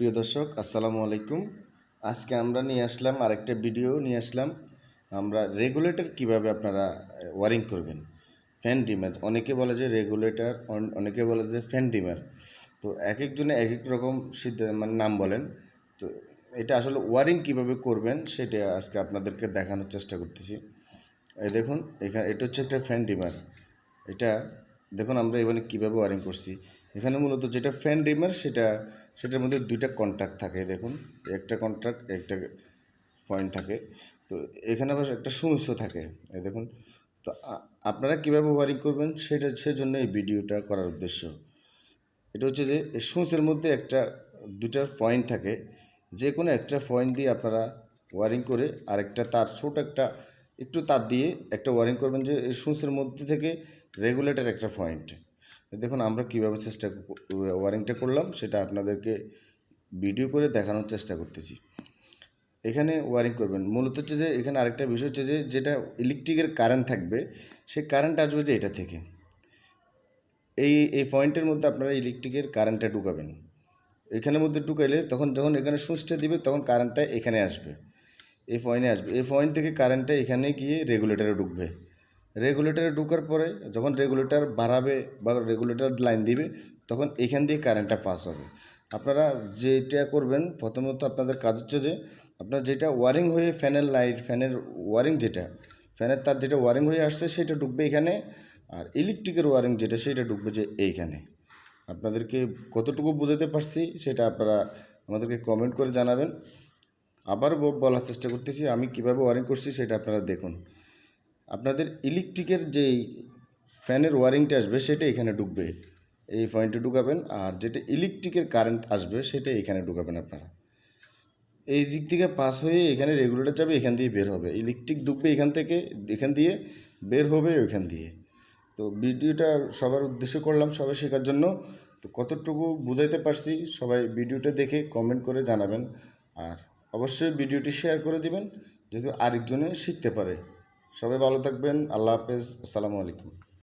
প্রিয় দর্শক, আসসালামু আলাইকুম। আজকে আমরা নিয়ে আসলাম আরেকটা ভিডিও নিয়ে আসলাম। আমরা রেগুলেটর কীভাবে আপনারা ওয়ারিং করবেন? ফ্যান ডিমার অনেকে বলে যে রেগুলেটর অনেকে বলে যে ফ্যান ডিমার তো এক একজনে এক এক রকম মানে নাম বলেন। তো এটা আসলে ওয়ারিং কীভাবে করবেন, সেটা আজকে আপনাদেরকে দেখানোর চেষ্টা করতেছি। এই দেখুন এখানে এটা হচ্ছে একটা ফ্যান ডিমার এটা দেখুন, আমরা এখানে কীভাবে ওয়ারিং করছি। এখানে মূলত যেটা ফ্যান ডিমার সেটা, সেটার মধ্যে দুইটা কন্ট্রাক্ট থাকে, দেখুন। একটা কন্ট্রাক্ট একটা পয়েন্ট থাকে। তো এখানে আবার একটা সুমিশ্র থাকে, এই দেখুন। তো আপনারা কীভাবে ওয়ারিং করবেন, সেটা, সেজন্য এই ভিডিওটা করার উদ্দেশ্য। এটা হচ্ছে যে সুইচের মধ্যে একটা দুটার পয়েন্ট থাকে। যে কোনো একটা পয়েন্ট দিয়ে আপনারা ওয়ারিং করে আরেকটা, তার ছোট একটা একটু তার দিয়ে একটা ওয়ারিং করবেন যে সুইচের মধ্যে থেকে রেগুলেটর একটা পয়েন্ট। দেখুন, আমরা কীভাবে চেষ্টা ওয়ারিংটা করলাম, সেটা আপনাদেরকে ভিডিও করে দেখানোর চেষ্টা করতেছি। এখানে ওয়ারিং করবেন। মূলত হচ্ছে যে, এখানে আরেকটা বিষয় হচ্ছে যে, যেটা ইলেকট্রিকের কারেন্ট থাকবে, সেই কারেন্ট আসবে যে এটা থেকে। এই এই পয়েন্টের মধ্যে আপনারা ইলেকট্রিকের কারেন্টটা ঢুকাবেন। এখানের মধ্যে ঢুকাইলে তখন যখন এখানে সুইচটা দিবে, তখন কারেন্টটা এখানে আসবে। এই পয়েন্টে আসবে। এই পয়েন্ট থেকে কারেন্টটা এখানে গিয়ে রেগুলেটরে ঢুকবে। রেগুলেটরে ঢুকার পরে যখন রেগুলেটর বাড়াবে বা রেগুলেটর লাইন দিবে, তখন এখান দিয়ে কারেন্টটা পাস হবে। আপনারা যেটা করবেন, প্রথমত আপনাদের কাজ হচ্ছে যে, আপনার যেটা ওয়ারিং হয়ে ফ্যানের লাইট ফ্যানের ওয়ারিং যেটা ফ্যানের তার যেটা ওয়ারিং হয়ে আসছে সেটা ঢুকবে এখানে, আর ইলেকট্রিকের ওয়ারিং যেটা সেটা ঢুকবে যে এইখানে। আপনাদেরকে কতটুকু বোঝাতে পারছি সেটা আপনারা আমাদেরকে কমেন্ট করে জানাবেন। আবার বলার চেষ্টা করতেছি, আমি কীভাবে ওয়ারিং করছি সেটা আপনারা দেখুন। আপনাদের ইলেকট্রিকের যেই ফ্যানের ওয়ারিংটা আসবে সেটা এখানে ঢুকবে। এই পয়েন্টে ঢুকাবেন আর যেটা ইলেকট্রিকের কারেন্ট আসবে সেটা এখানে ঢুকাবেন আপনারা। এই দিক থেকে পাস হয়ে এখানে রেগুলেটর যাবে এখান দিয়ে বের হবে। ইলেকট্রিক ঢুকবে এখান থেকে, এখান দিয়ে বের হবে ওইখান দিয়ে। তো ভিডিওটা সবার উদ্দেশ্য করলাম সবাই শেখার জন্য। তো কতটুকু বুঝাইতে পারছি সবাই ভিডিওটা দেখে কমেন্ট করে জানাবেন। আর অবশ্যই ভিডিওটি শেয়ার করে দিবেন যদি আরেকজনে শিখতে পারে। সবাই ভালো থাকবেন, আল্লাহ হাফেজ, আসসালামু আলাইকুম।